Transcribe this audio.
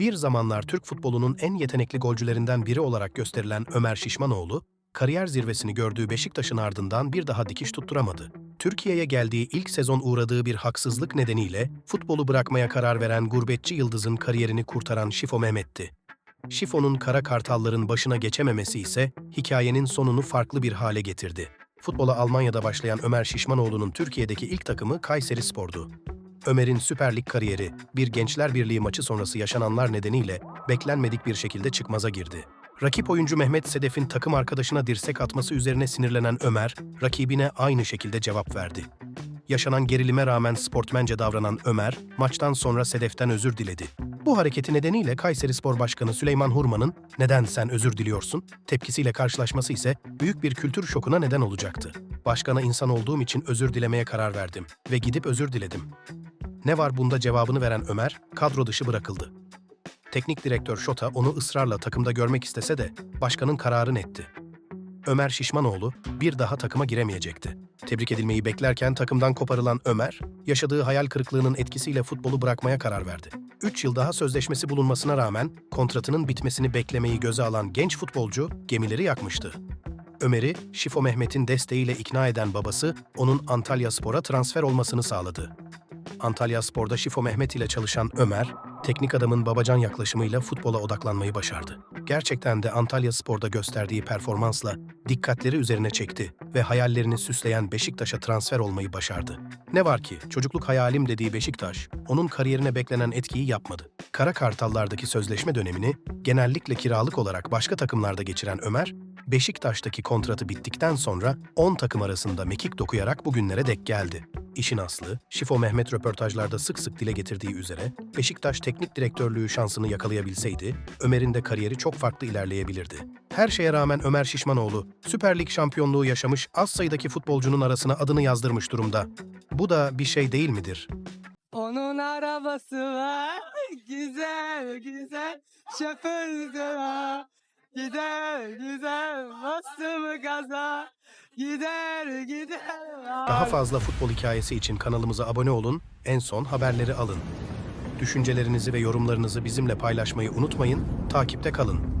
Bir zamanlar Türk futbolunun en yetenekli golcülerinden biri olarak gösterilen Ömer Şişmanoğlu, kariyer zirvesini gördüğü Beşiktaş'ın ardından bir daha dikiş tutturamadı. Türkiye'ye geldiği ilk sezon uğradığı bir haksızlık nedeniyle futbolu bırakmaya karar veren gurbetçi yıldızın kariyerini kurtaran Şifo Mehmet'ti. Şifo'nun kara kartalların başına geçememesi ise hikayenin sonunu farklı bir hale getirdi. Futbola Almanya'da başlayan Ömer Şişmanoğlu'nun Türkiye'deki ilk takımı Kayseri Spor'du. Ömer'in Süper Lig kariyeri, bir Gençler Birliği maçı sonrası yaşananlar nedeniyle beklenmedik bir şekilde çıkmaza girdi. Rakip oyuncu Mehmet Sedef'in takım arkadaşına dirsek atması üzerine sinirlenen Ömer, rakibine aynı şekilde cevap verdi. Yaşanan gerilime rağmen sportmence davranan Ömer, maçtan sonra Sedef'ten özür diledi. Bu hareketi nedeniyle Kayseri Spor Başkanı Süleyman Hurman'ın "Neden sen özür diliyorsun?" tepkisiyle karşılaşması ise büyük bir kültür şokuna neden olacaktı. Başkana insan olduğum için özür dilemeye karar verdim ve gidip özür diledim. Ne var bunda cevabını veren Ömer, kadro dışı bırakıldı. Teknik direktör Şota onu ısrarla takımda görmek istese de başkanın kararı netti. Ömer Şişmanoğlu bir daha takıma giremeyecekti. Tebrik edilmeyi beklerken takımdan koparılan Ömer, yaşadığı hayal kırıklığının etkisiyle futbolu bırakmaya karar verdi. 3 yıl daha sözleşmesi bulunmasına rağmen kontratının bitmesini beklemeyi göze alan genç futbolcu gemileri yakmıştı. Ömer'i Şifo Mehmet'in desteğiyle ikna eden babası onun Antalya Spor'a transfer olmasını sağladı. Antalya Spor'da Şifo Mehmet ile çalışan Ömer, teknik adamın babacan yaklaşımıyla futbola odaklanmayı başardı. Gerçekten de Antalya Spor'da gösterdiği performansla dikkatleri üzerine çekti ve hayallerini süsleyen Beşiktaş'a transfer olmayı başardı. Ne var ki çocukluk hayalim dediği Beşiktaş, onun kariyerine beklenen etkiyi yapmadı. Kara Kartallardaki sözleşme dönemini genellikle kiralık olarak başka takımlarda geçiren Ömer, Beşiktaş'taki kontratı bittikten sonra 10 takım arasında mekik dokuyarak bugünlere dek geldi. İşin aslı, Şifo Mehmet röportajlarda sık sık dile getirdiği üzere Beşiktaş teknik direktörlüğü şansını yakalayabilseydi, Ömer'in de kariyeri çok farklı ilerleyebilirdi. Her şeye rağmen Ömer Şişmanoğlu, Süper Lig şampiyonluğu yaşamış az sayıdaki futbolcunun arasına adını yazdırmış durumda. Bu da bir şey değil midir? Onun arabası var. Güzel güzel. Şoförü var. Gider gider. Bastı mı gaza. Gider gider. Daha fazla futbol hikayesi için kanalımıza abone olun, en son haberleri alın. Düşüncelerinizi ve yorumlarınızı bizimle paylaşmayı unutmayın, takipte kalın.